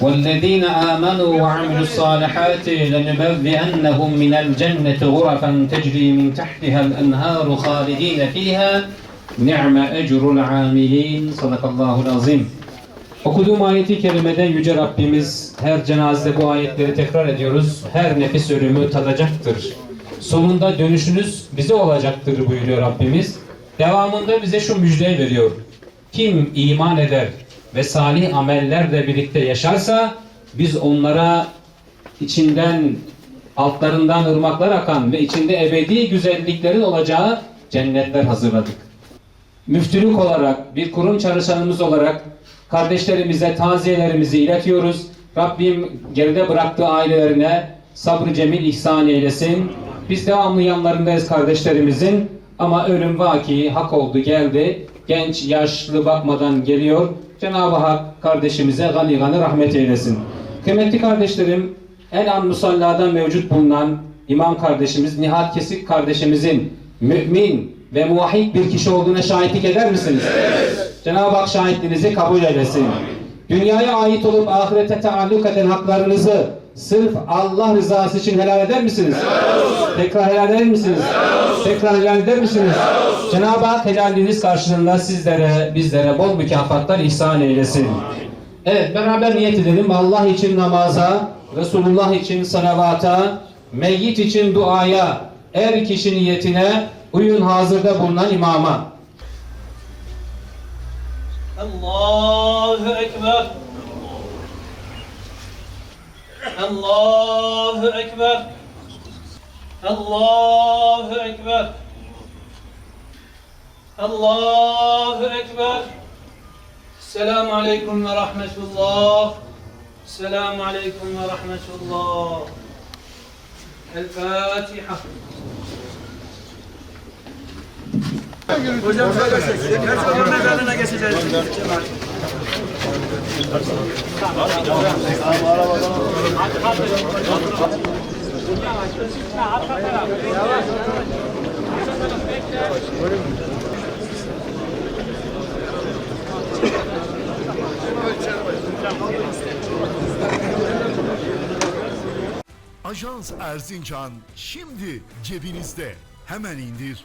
والذين آمنوا وعملوا الصالحات لنبوئنهم من الجنة غرفا تجري من تحتها الأنهار خالدين فيها. نعم أجر العاملين. صدق الله العظيم. Okuduğum ayeti kerimede Yüce Rabbimiz her cenazede bu ayetleri tekrar ediyoruz. Her nefis ölümü tadacaktır. Sonunda dönüşünüz bize olacaktır buyuruyor Rabbimiz. Devamında bize şu müjdeyi veriyor. Kim iman eder ve salih amellerle birlikte yaşarsa biz onlara içinden altlarından ırmaklar akan ve içinde ebedi güzelliklerin olacağı cennetler hazırladık müftülük olarak, bir kurum çalışanımız olarak kardeşlerimize taziyelerimizi iletiyoruz. Rabbim geride bıraktığı ailelerine sabrı cemil ihsan eylesin. Biz devamlı yanlarındayız kardeşlerimizin ama ölüm vaki hak oldu geldi. Genç, yaşlı bakmadan geliyor. Cenab-ı Hak kardeşimize gani gani rahmet eylesin. Kıymetli kardeşlerim, en an musallada mevcut bulunan imam kardeşimiz Nihat Kesik kardeşimizin mümin ve muvahhid bir kişi olduğuna şahitlik eder misiniz? Cenab-ı Hak şahitliğinizi kabul eylesin. Dünyaya ait olup ahirete taalluk eden haklarınızı sırf Allah rızası için helal eder misiniz? Tekrar helal eder misiniz? Tekrar helal eder misiniz? Cenab-ı Hak helaliniz karşılığında sizlere, bizlere bol mükafatlar ihsan eylesin. Evet beraber niyet edelim. Allah için namaza, Resulullah için salavata, meyyit için duaya, er kişi niyetine, uyun hazırda bulunan imama. الله أكبر الله أكبر الله أكبر الله أكبر السلام عليكم ورحمة الله Hocam söylesek. Personel mezarına geçeceğiz. Ajans Erzincan şimdi cebinizde. Hemen indir.